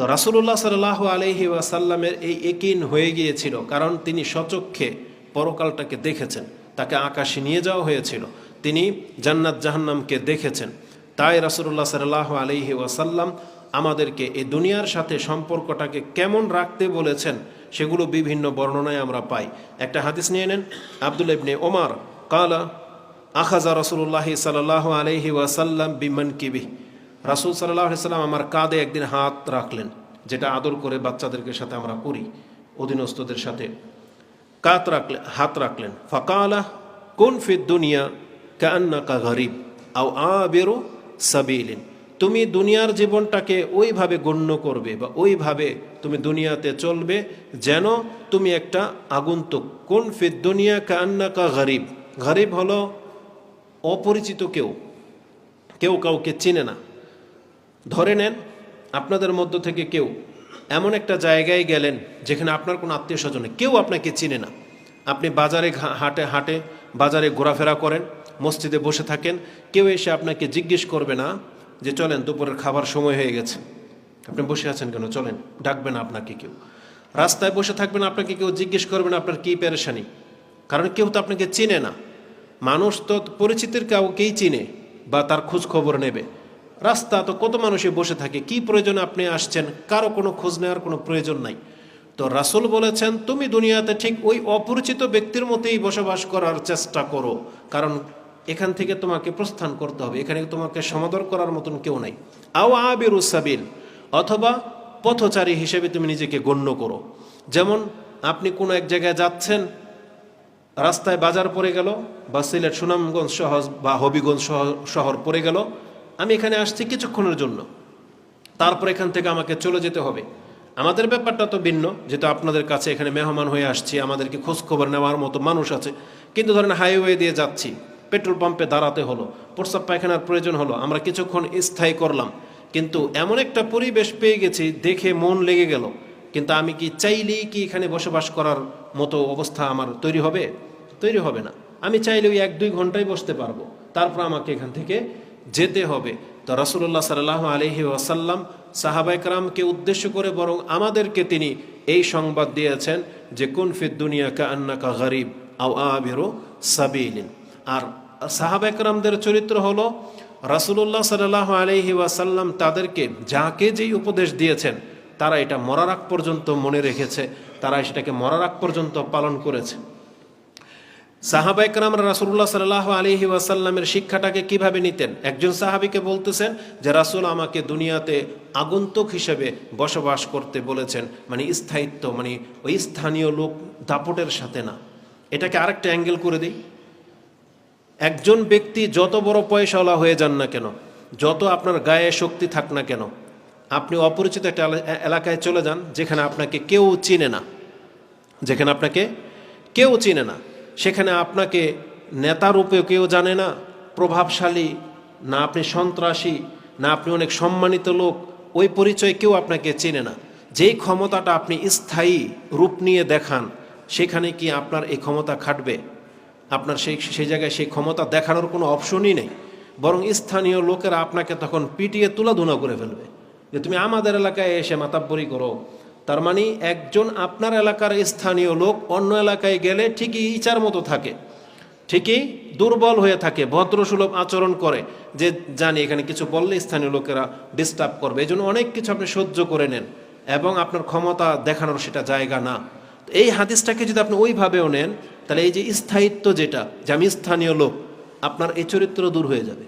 তো রাসুল্লাহ সাল্লাহ আলহি ওয়াসাল্লামের এই একিন হয়ে গিয়েছিল, কারণ তিনি সচক্ষে পরকালটাকে দেখেছেন, তাকে আকাশে নিয়ে যাওয়া হয়েছিল, তিনি জান্নাত জাহান্নামকে দেখেছেন। তাই রাসুল্লাহ সাল্লাহ আলহি ওয়াসাল্লাম আমাদেরকে এই দুনিয়ার সাথে সম্পর্কটাকে কেমন রাখতে বলেছেন, সেগুলো বিভিন্ন বর্ণনায় আমরা পাই। একটা হাদিস নিয়ে নেন, আব্দুল ইবনে ওমার, কালা, আখাজা রসুল্লাহ সাল্লাহ আলহি ওয়াসাল্লাম বিমান কিবি রাসুল সাল্লাহ সাল্লাম আমার কাঁধে একদিন হাত রাখলেন, যেটা আদর করে বাচ্চাদেরকে সাথে আমরা করি অধীনস্থদের সাথে। কাত রাখলেন হাত রাখলেন। ফাকালা, কোন ফিদ দুনিয়া কান্না কা গরিব আও আ বেরো সাবিলিন। তুমি দুনিয়ার জীবনটাকে ওইভাবে গণ্য করবে বা ওইভাবে তুমি দুনিয়াতে চলবে যেন তুমি একটা আগন্তুক, কোন ফিদ দুনিয়া কান্না কা গরিব। গরিব হলো অপরিচিত কেউ। কেউ কাউকে চিনে না। ধরে নেন, আপনাদের মধ্য থেকে কেউ এমন একটা জায়গায় গেলেন যেখানে আপনার কোনো আত্মীয় স্বজন কেউ আপনাকে চিনে না। আপনি বাজারে হাটে হাটে বাজারে ঘোরাফেরা করেন, মসজিদে বসে থাকেন, কেউ এসে আপনাকে জিজ্ঞেস করবে না যে, চলেন, দুপুরের খাবার সময় হয়ে গেছে। আপনি বসে আছেন কেন? চলেন, ডাকবেন আপনাকে কেউ। রাস্তায় বসে থাকবেন, আপনাকে কেউ জিজ্ঞেস করবেন আপনার কী পেরেশানি। কারণ কেউ তো আপনাকে চিনে না। মানুষ তো পরিচিতির কাউকেই চিনে বা তার খোঁজ খবর নেবে। রাস্তা, তো কত মানুষে বসে থাকে? কি প্রয়োজনে আপনি আসছেন? কারও কোনো খোঁজ নেওয়ার কোনো প্রয়োজন নাই। তো রাসুল বলেছেন, তুমি দুনিয়াতে ঠিক ওই অপরিচিত ব্যক্তির মতোই বসবাস করার চেষ্টা করো। কারণ এখান থেকে তোমাকে প্রস্থান করতে হবে। এখানে তোমাকে সমাদর করার মতন কেউ নাই। আও আবির উসাবিল অথবা পথচারী হিসেবে তুমি নিজেকে গণ্য করো। যেমন আপনি কোনো এক জায়গায় যাচ্ছেন, রাস্তায় বাজার পড়ে গেল, বা সিলেট সুনামগঞ্জ শহর বা হবিগঞ্জ শহর- পড়ে গেল আমি এখানে আসছি কিছুক্ষণের জন্য। তারপর এখান থেকে আমাকে চলে যেতে হবে। আমাদের ব্যাপারটা তো ভিন্ন, যেহেতু আপনাদের কাছে এখানে মেহমান হয়ে আসছি, আমাদেরকে খোঁজখবর নেওয়ার মতো মানুষ আছে। কিন্তু ধরেন হাইওয়ে দিয়ে যাচ্ছি, পেট্রোল পাম্পে দাঁড়াতে হলো, প্রস্রাব পায়খানার প্রয়োজন হলো, আমরা কিছুক্ষণ স্থায়ী করলাম। কিন্তু এমন একটা পরিবেশ পেয়ে গেছি, দেখে মন লেগে গেল। কিন্তু আমি কি চাইলেই কি এখানে বসবাস করার মতো অবস্থা আমার তৈরি হবে? তৈরি হবে না। আমি চাইলে ওই এক দুই ঘন্টায় বসতে পারব। তারপর আমাকে এখান থেকে যেতে হবে। তো রাসুল্লাহ সাল্লাহ আলহি ওয়াসাল্লাম সাহাবাইকরামকে উদ্দেশ্য করে বরং আমাদেরকে তিনি এই সংবাদ দিয়েছেন যে, কোন ফিদ দুনিয়া কা আন্না কা গরিব আও আবিরো সাবিলিন। আর সাহাবাইকরামদের চরিত্র হলো রাসুল্লাহ সাল্লাহ আলহি ওয়াসাল্লাম তাদেরকে যাকে যেই উপদেশ দিয়েছেন, তারা এটা মরার পর্যন্ত মনে রেখেছে, তারা সেটাকে মরার পর্যন্ত পালন করেছে। সাহাবাইকরাম রাসুল্লাহ সাল্লাহ আলহি ওয়াসাল্লামের শিক্ষাটাকে কীভাবে নিতেন? একজন সাহাবিকে বলতেছেন যে, রাসুল আমাকে দুনিয়াতে আগন্তুক হিসেবে বসবাস করতে বলেছেন। মানে স্থায়িত্ব মানে ওই স্থানীয় লোক দাপটের সাথে না। এটাকে আরেকটা অ্যাঙ্গেল করে দিই। একজন ব্যক্তি যত বড় পয়সাওয়ালা হয়ে যান না কেন, যত আপনার গায়ে শক্তি থাক না কেন, আপনি অপরিচিত একটা এলাকায় চলে যান যেখানে আপনাকে কেউ চিনে না। যেখানে আপনাকে কেউ চিনে না। সেখানে আপনাকে নেতা রূপেও কেউ জানে না, প্রভাবশালী, না আপনি সন্ত্রাসী, না আপনি অনেক সম্মানিত লোক, ওই পরিচয় কেউ আপনাকে চেনে না। যেই ক্ষমতাটা আপনি স্থায়ী রূপ নিয়ে দেখান, সেখানে কি আপনার এই ক্ষমতা খাটবে? আপনার সেই সেই জায়গায় সেই ক্ষমতা দেখানোর কোনো অপশনই নেই। বরং স্থানীয় লোকেরা আপনাকে তখন পিটিয়ে তুলাধুনা করে ফেলবে। যে তুমি আমাদের এলাকায় এসে মাতাব্বরি করো তার মানে একজন আপনার এলাকার স্থানীয় লোক অন্য এলাকায় গেলে ঠিকই ইচার মতো থাকে, ঠিকই দুর্বল হয়ে থাকে, ভদ্রসুলভ আচরণ করে যে জানি এখানে কিছু বললে স্থানীয় লোকেরা ডিস্টার্ব করবে। এই জন্য অনেক কিছু আপনি সহ্য করে নেন এবং আপনার ক্ষমতা দেখানোর সেটা জায়গা না। এই হাদিসটাকে যদি আপনি ওইভাবেও নেন, তাহলে এই যে স্থায়িত্ব যেটা, যে আমি স্থানীয় লোক, আপনার এই চরিত্র দূর হয়ে যাবে।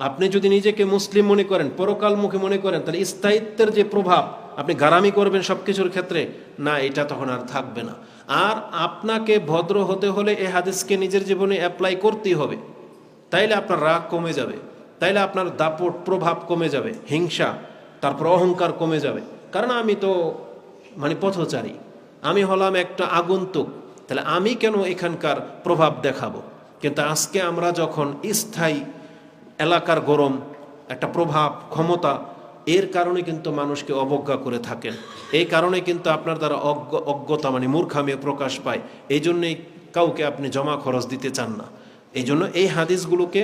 আপনি যদি নিজেকে মুসলিম মনে করেন পরকালমুখী মনে করেন, তাহলে স্থায়িত্বের যে প্রভাব আপনি গারামি করবেন সব কিছুর ক্ষেত্রে, না, এটা তখন আর থাকবে না। আর আপনাকে ভদ্র হতে হলে এ হাদিসকে নিজের জীবনে অ্যাপ্লাই করতেই হবে। তাইলে আপনার রাগ কমে যাবে, তাইলে আপনার দাপট প্রভাব কমে যাবে, হিংসা, তারপর অহংকার কমে যাবে। কারণ আমি তো মানে পথচারী, আমি হলাম একটা আগন্তুক, তাহলে আমি কেন এখানকার প্রভাব দেখাবো? কিন্তু আজকে আমরা যখন স্থায়ী এলাকার গরম, একটা প্রভাব, ক্ষমতা এর কারণে কিন্তু মানুষকে অবজ্ঞা করে থাকেন। এই কারণে কিন্তু আপনার দ্বারা অজ্ঞ, অজ্ঞতা মানে মূর্খামে প্রকাশ পায়। এই জন্যেই কাউকে আপনি জমা খরচ দিতে চান না। এই জন্য এই হাদিসগুলোকে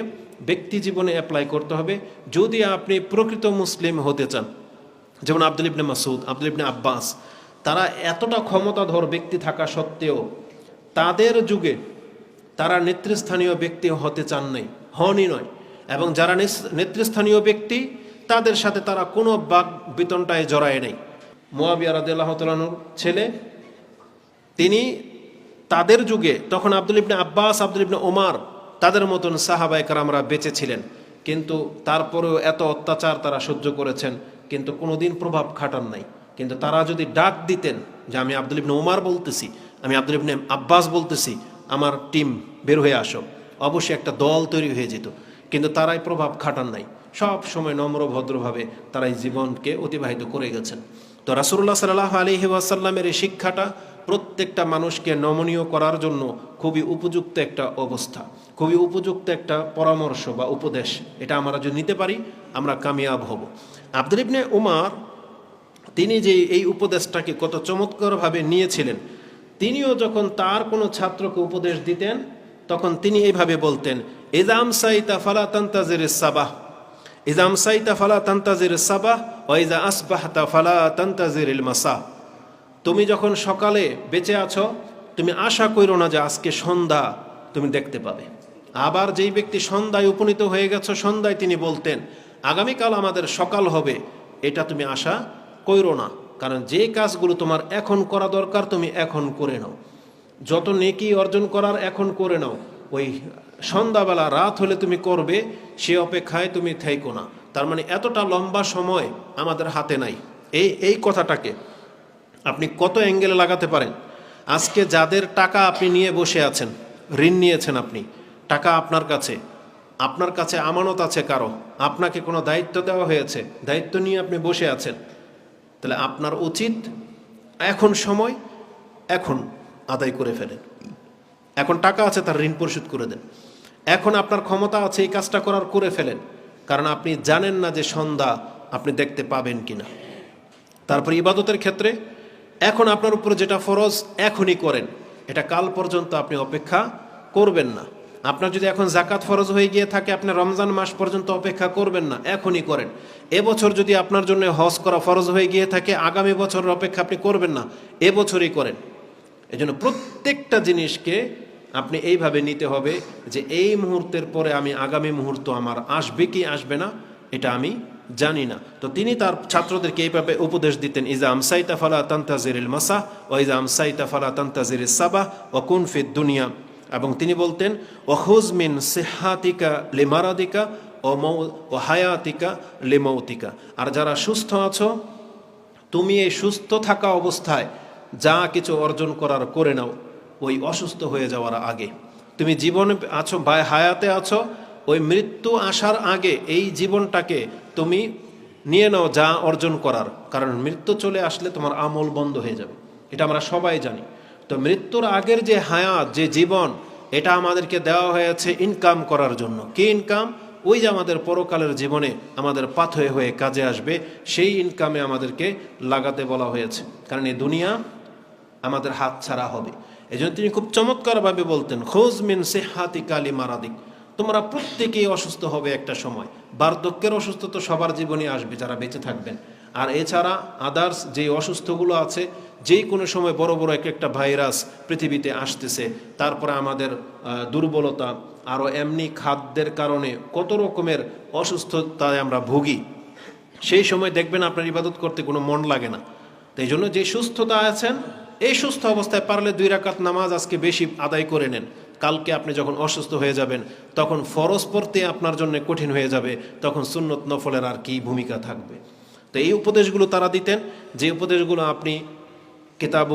ব্যক্তি জীবনে অ্যাপ্লাই করতে হবে। যদি আপনি প্রকৃত মুসলিম হতে চান, যেমন আব্দুল ইবনে মাসুদ আব্দুল ইবনে আব্বাস, তারা এতটা ক্ষমতাধর ব্যক্তি থাকা সত্ত্বেও তাদের যুগে তারা নেতৃস্থানীয় ব্যক্তি হতে চান নাই, হনই নয়। এবং যারা নেতৃস্থানীয় ব্যক্তি তাদের সাথে তারা কোনো বাক বিতনটায় জড়ায় নেই। মোয়াবিয়া রাদিয়াল্লাহু তাআলার ছেলে, তিনি তাদের যুগে তখন আব্দুল ইবনে আব্বাস, আব্দুল ইবনে ওমার তাদের মতন সাহাবাইকার বেঁচে ছিলেন। কিন্তু তারপরেও এত অত্যাচার তারা সহ্য করেছেন, কিন্তু কোনোদিন প্রভাব খাটান নাই। কিন্তু তারা যদি ডাক দিতেন যে, আমি আব্দুল ইবনে ওমার বলতেছি, আমি আব্দুল ইবনে আব্বাস বলতেছি, আমার টিম বের হয়ে আসো। অবশ্যই একটা দল তৈরি হয়ে যেত, কিন্তু তারাই প্রভাব খাটান নাই। সব সময় নম্র, ভদ্রভাবে তারা এই জীবনকে অতিবাহিত করে গেছেন। তো রাসুল্লাহ সাল্লাহ আলহি ওয়াসাল্লামের এই শিক্ষাটা প্রত্যেকটা মানুষকে নমনীয় করার জন্য খুবই উপযুক্ত একটা অবস্থা, খুবই উপযুক্ত একটা পরামর্শ বা উপদেশ। এটা আমরা যদি নিতে পারি, আমরা কামিয়াব হব। আব্দুল ইবনে উমার, তিনি যে এই উপদেশটাকে কত চমৎকারভাবে নিয়েছিলেন, তিনিও যখন তার কোনো ছাত্রকে উপদেশ দিতেন, তখন তিনি এইভাবে বলতেন ইজাম সাইতা ফালা তান্তাজির সাবাহ। ইজাম সাইতা ফালা তান্তাজির সাবাহ ওয়াইজা আসবাহতা ফালা তান্তাজির মাসা তুমি যখন সকালে বেঁচে আছো, তুমি আশা করো না যে আজকে সন্ধ্যা তুমি দেখতে পাবে। আবার যেই ব্যক্তি সন্ধ্যায় উপনীত হয়ে গেছো, সন্ধ্যায় তিনি বলতেন, আগামীকাল আমাদের সকাল হবে, এটা তুমি আশা করো না, কারণ যে কাজগুলো তোমার এখন করা দরকার, তুমি এখন করে নাও। যত নেকি অর্জন করার এখন করে নাও, ওই সন্ধ্যাবেলা রাত হলে তুমি করবে, সে অপেক্ষায় তুমি থাইকো না। তার মানে এতটা লম্বা সময় আমাদের হাতে নাই। এই এই কথাটাকে আপনি কত অ্যাঙ্গেলে লাগাতে পারেন? আজকে যাদের টাকা আপনি নিয়ে বসে আছেন, ঋণ নিয়েছেন আপনি, টাকা আপনার কাছে আপনার কাছে আমানত আছে কারও? আপনাকে কোনো দায়িত্ব দেওয়া হয়েছে? দায়িত্ব নিয়ে আপনি বসে আছেন। তাহলে আপনার উচিত এখন সময়, এখন আদায় করে ফেলেন। এখন টাকা আছে, তার ঋণ পরিশোধ করে দেন। এখন আপনার ক্ষমতা আছে এই কাজটা করার করে ফেলেন। কারণ আপনি জানেন না যে সন্ধ্যা আপনি দেখতে পাবেন কিনা। তারপর ইবাদতের ক্ষেত্রে, এখন আপনার উপর যেটা ফরজ এখনই করেন। এটা কাল পর্যন্ত আপনি অপেক্ষা করবেন না। আপনার যদি এখন জাকাত ফরজ হয়ে গিয়ে থাকে, আপনি রমজান মাস পর্যন্ত অপেক্ষা করবেন না, এখনই করেন। এবছর যদি আপনার জন্য হজ করা ফরজ হয়ে গিয়ে থাকে, আগামী বছরের অপেক্ষা আপনি করবেন না, এবছরই করেন। এই জন্য প্রত্যেকটা জিনিসকে আপনি এইভাবে নিতে হবে যে এই মুহূর্তের পরে আমি আগামী মুহূর্ত আমার আসবে কি আসবে না, এটা আমি জানি না। তো তিনি তার ছাত্রদেরকে এইভাবে উপদেশ দিতেন, ইজা আমসাইতা ফালা তান্তাজিরিল মাসা ও ইজা আমসাইতা ফালা তান্তাজিরিস সাবা ও কুনফিদ দুনিয়া। এবং তিনি বলতেন ওহুজ মিন সেহাতিকা লিমারাদিকা, ও মৌ, ও হায়াতিকা লিমৌতিকা। আর যারা সুস্থ আছো, তুমি এই সুস্থ থাকা অবস্থায় যা কিছু অর্জন করার করে নাও। ওই অসুস্থ হয়ে যাওয়ার আগে। তুমি জীবনে আছো, বা হায়াতে আছো, ওই মৃত্যু আসার আগে এই জীবনটাকে তুমি নিয়ে নাও যা অর্জন করার। কারণ মৃত্যু চলে আসলে তোমার আমল বন্ধ হয়ে যাবে। এটা আমরা সবাই জানি। তো মৃত্যুর আগের যে হায়াত, যে জীবন, এটা আমাদেরকে দেওয়া হয়েছে ইনকাম করার জন্য। কি ইনকাম ওই যে আমাদের পরকালের জীবনে আমাদের পাথয়ে হয়ে কাজে আসবে, সেই ইনকামে আমাদেরকে লাগাতে বলা হয়েছে। কারণ এই দুনিয়া আমাদের হাত ছাড়া হবে। এই জন্য তিনি খুব চমৎকারভাবে বলতেন, খোঁজ মিন সেহাতি কালি মারাদিক তোমরা প্রত্যেকেই অসুস্থ হবে একটা সময়। বার্ধক্যের অসুস্থ তো সবার জীবনে আসবে যারা বেঁচে থাকবেন। আর এছাড়া আদার্স যে অসুস্থগুলো আছে যেই কোনো সময় বড় বড় এক একটা ভাইরাস পৃথিবীতে আসতেছে, তারপরে আমাদের দুর্বলতা, আরও এমনি খাদ্যের কারণে কত রকমের অসুস্থতায় আমরা ভুগি। সেই সময় দেখবেন আপনার ইবাদত করতে কোনো মন লাগে না। তো এই জন্য যে সুস্থতা আছেন এই সুস্থ অবস্থায় পারলে দুই রাকাত নামাজ আজকে বেশি আদায় করে নেন। কালকে আপনি যখন অসুস্থ হয়ে যাবেন, তখন ফরজ পড়তে আপনার জন্য কঠিন হয়ে যাবে, তখন সুন্নত নফলের আর কি ভূমিকা থাকবে। তো এই উপদেশগুলো তারা দিতেন, যে উপদেশগুলো আপনি কিতাব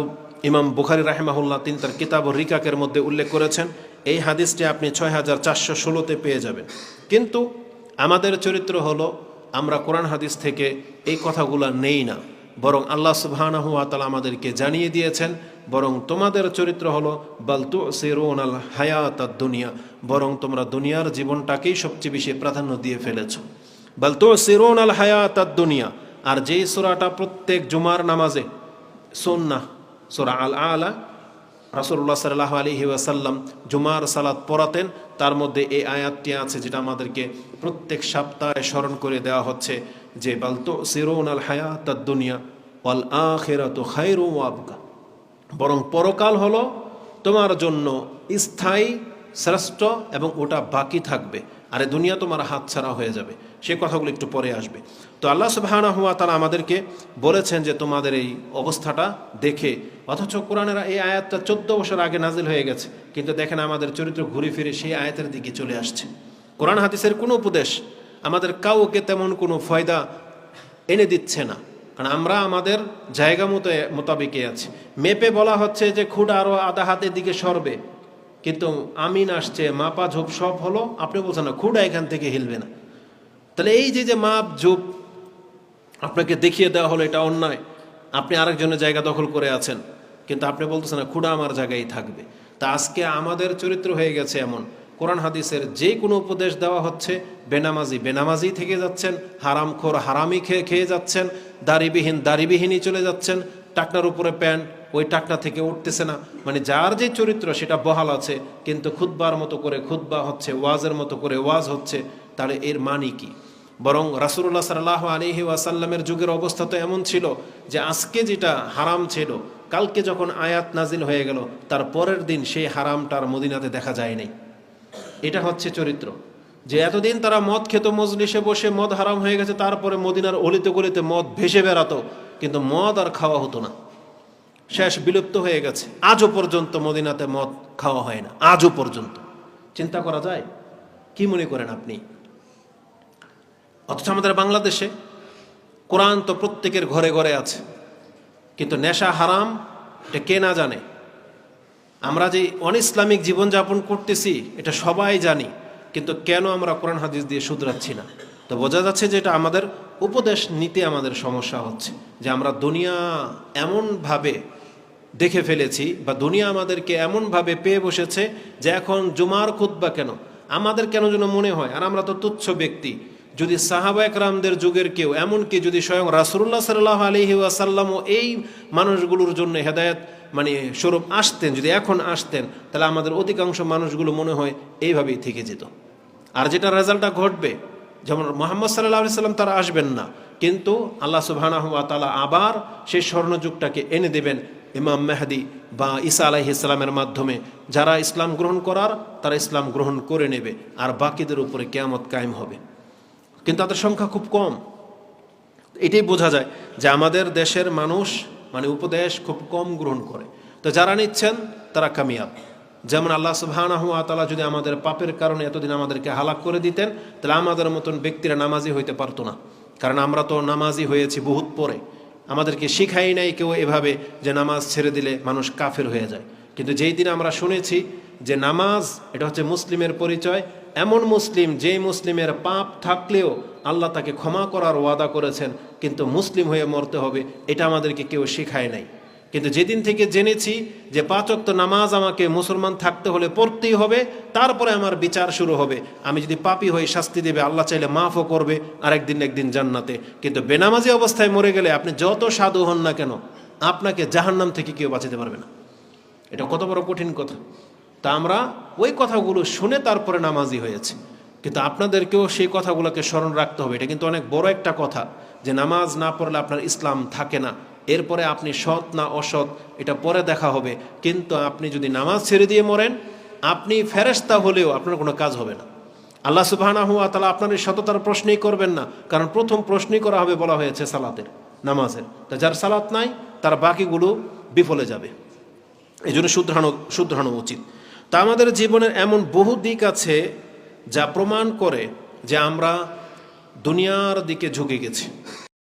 ইমাম বুখারি রাহেমাহুল্লাহ তিনি তার কিতাব ও রিকাকের মধ্যে উল্লেখ করেছেন, এই হাদিসটি আপনি ছয় হাজার চারশো ষোলোতে পেয়ে যাবেন। কিন্তু আমাদের চরিত্র হলো, আমরা কোরআন হাদিস থেকে এই কথাগুলো নেই না। বরং আল্লাহ তাআলা আমাদেরকে জানিয়ে দিয়েছেন, বরং তোমাদের চরিত্র হলো বালতু সেরুন আল হায়াত দুনিয়া বরং তোমরা দুনিয়ার জীবনটাকেই সবচেয়ে বেশি প্রাধান্য দিয়ে ফেলেছ। বালতু সেরুন আল হায়াত দুনিয়া আর যেই সোরাটা প্রত্যেক জুমার নামাজে, সুন্নাহ, সোরা আল আলা, রাসূলুল্লাহ সাল্লাল্লাহু আলাইহি ওয়াসাল্লাম জুমার সালাত পড়াতেন, তার মধ্যে এই আয়াতটি আছে, যেটা আমাদেরকে প্রত্যেক সপ্তাহে স্মরণ করে দেওয়া হচ্ছে। যে বালতো সিরোন আল হায়াত দুনিয়া ওয়াল আখেরাত খাইরু আবকা। বরং পরকাল হলো তোমার জন্য স্থায়ী, শ্রেষ্ঠ এবং ওটা বাকি থাকবে। আরে, দুনিয়া তোমার হাতছাড়া হয়ে যাবে। সে কথাগুলো একটু পরে আসবে। তো আল্লাহ সুবাহানা হুয়া তারা আমাদেরকে বলেছেন যে, তোমাদের এই অবস্থাটা দেখে। অথচ কোরআনেরা এই আয়াতটা চোদ্দ বছর আগে নাজিল হয়ে গেছে। কিন্তু দেখেন আমাদের চরিত্র ঘুরে ফিরে সেই আয়াতের দিকে চলে আসছে। কোরআন হাদিসের কোনো উপদেশ আমাদের কাউকে তেমন কোনো ফয়দা এনে দিচ্ছে না। কারণ আমরা আমাদের জায়গা মতো মোতাবেকে আছি। মেপে বলা হচ্ছে যে খুঁড় আরও আধা হাতের দিকে সরবে। কিন্তু আমিন আসছে, মাপা ঝোপ সব হলো আপনি বলছেন না খুঁড়া এখান থেকে হিলবে না। তাহলে এই যে যে মাপ ঝোপ আপনাকে দেখিয়ে দেওয়া হলো, এটা অন্যায়। আপনি আরেকজনের জায়গা দখল করে আছেন। কিন্তু আপনি বলতেছেন না খুঁড়া আমার জায়গায় থাকবে। তা আজকে আমাদের চরিত্র হয়ে গেছে এমন। কোরআন হাদিসের যে কোনো উপদেশ দেওয়া হচ্ছে, বেনামাজি বেনামাজি থেকে যাচ্ছেন হারামখোর হারামি খেয়ে খেয়ে যাচ্ছেন, দাড়িবিহীন দাড়িবিহীনই চলে যাচ্ছেন, টাকনার উপরে প্যান্ট, ওই টাকনা থেকে উঠতেছে না। মানে যার যে চরিত্র, সেটা বহাল আছে, কিন্তু খুদ্বার মতো করে খুদ্া হচ্ছে, ওয়াজের মতো করে ওয়াজ হচ্ছে, তাহলে এর মানি কি? বরং রাসুল্লাহ সাল্লাহ আলহি ওয়াসাল্লামের যুগের অবস্থা তো এমন ছিল যে আজকে যেটা হারাম ছিল, কালকে যখন আয়াত নাজিল হয়ে গেল, তার পরের দিন সেই হারামটার মদিনাতে দেখা যায়নি এটা হচ্ছে চরিত্র। যে এতদিন তারা মদ খেত, মজলিসে বসে মদ হারাম হয়ে গেছে, তারপরে মদিনার অলিতে গলিতে মদ ভেসে বেড়াতো, কিন্তু মদ আর খাওয়া হতো না। শেষ বিলুপ্ত হয়ে গেছে। আজও পর্যন্ত মদিনাতে মদ খাওয়া হয় না। আজও পর্যন্ত। চিন্তা করা যায়? কি মনে করেন আপনি? অথচ আমাদের বাংলাদেশে কোরআন তো প্রত্যেকের ঘরে ঘরে আছে। কিন্তু নেশা হারাম, এটা কে না জানে? আমরা যে অন ইসলামিক জীবনযাপন করতেছি, এটা সবাই জানি, কিন্তু কেন আমরা কোরআন হাদিস দিয়ে শুধরাচ্ছি না? তো বোঝা যাচ্ছে যে এটা আমাদের উপদেশ নিতে আমাদের সমস্যা হচ্ছে, যে আমরা দুনিয়া এমনভাবে দেখে ফেলেছি বা দুনিয়া আমাদেরকে এমনভাবে পেয়ে বসেছে যে এখন জুমার খুদ্া কেন? আমাদের কেন যেন মনে হয়? আর আমরা তো তুচ্ছ ব্যক্তি। যদি সাহাবা একরামদের যুগের কেউ, এমনকি যদি স্বয়ং রাসুল্লাহ সাল্লাহ আলহি আসাল্লামও এই মানুষগুলোর জন্য হেদায়ত মানে স্বরূপ আসতেন, যদি এখন আসতেন, তাহলে আমাদের অধিকাংশ মানুষগুলো মনে হয় এইভাবেই থেকে যেত। আর যেটা রেজাল্টটা ঘটবে, যেমন মোহাম্মদ সাল্লাহ আলি সাল্লাম তারা আসবেন না, কিন্তু আল্লাহ সুবাহানা তালা আবার সেই স্বর্ণযুগটাকে এনে দেবেন ইমাম মেহাদি বা ঈসা আলাহি ইসলামের মাধ্যমে। যারা ইসলাম গ্রহণ করার, তারা ইসলাম গ্রহণ করে নেবে, আর বাকিদের উপরে কেয়ামত কায়েম হবে। কিন্তু তাদের সংখ্যা খুব কম। এটাই বোঝা যায় যে আমাদের দেশের মানুষ মানে উপদেশ খুব কম গ্রহণ করে। তো যারা নিচ্ছেন, তারা কামিয়াব। যেমন আল্লাহ সুবহানাহু তালা যদি আমাদের পাপের কারণে এতদিন আমাদেরকে হালাক করে দিতেন, তাহলে আমাদের মতন ব্যক্তিরা নামাজি হইতে পারতো না। কারণ আমরা তো নামাজি হয়েছি বহুত পরে। আমাদেরকে শিখাই নাই কেউ এভাবে যে নামাজ ছেড়ে দিলে মানুষ কাফের হয়ে যায়। কিন্তু যেই দিন আমরা শুনেছি যে নামাজ, এটা হচ্ছে মুসলিমের পরিচয়, এমন মুসলিম যে মুসলিমের পাপ থাকলেও আল্লাহ তাকে ক্ষমা করার ওয়াদা করেছেন, কিন্তু মুসলিম হয়ে মরতে হবে, এটা আমাদেরকে কেউ শেখায় নাই। কিন্তু যেদিন থেকে জেনেছি যে পাঁচক্ত নামাজ আমাকে মুসলমান থাকতে হলে পড়তেই হবে, তারপরে আমার বিচার শুরু হবে। আমি যদি পাপি হয়ে শাস্তি দেবে, আল্লাহ চাইলে মাফও করবে আর একদিন একদিন জান্নাতে। কিন্তু বেনামাজি অবস্থায় মরে গেলে আপনি যত সাধু হন না কেন, আপনাকে জাহান্নাম থেকে কেউ বাঁচাতে পারবে না। এটা কত বড় কঠিন কথা। তা আমরা ওই কথাগুলো শুনে তারপরে নামাজি হয়েছে। কিন্তু আপনাদেরকেও সেই কথাগুলোকে স্মরণ রাখতে হবে। এটা কিন্তু অনেক বড় একটা কথা যে নামাজ না পড়লে আপনার ইসলাম থাকে না। এরপরে আপনি সৎ না অসৎ, এটা পরে দেখা হবে। কিন্তু আপনি যদি নামাজ ছেড়ে দিয়ে মরেন, আপনি ফেরেস্তা হলেও আপনার কোনো কাজ হবে না। আল্লাহ সুবাহানা হুয়া তাহলে আপনার এই সততার প্রশ্নই করবেন না। কারণ প্রথম প্রশ্নই করা হবে বলা হয়েছে সালাতের, নামাজের। তা যার সালাত নাই, তার বাকিগুলো বিফলে যাবে। এই জন্য শুধরানো শুধরানো উচিত। তা আমাদের জীবনের এমন বহু দিক আছে যা প্রমাণ করে যে আমরা দুনিয়ার দিকে ঝুঁকে গেছি।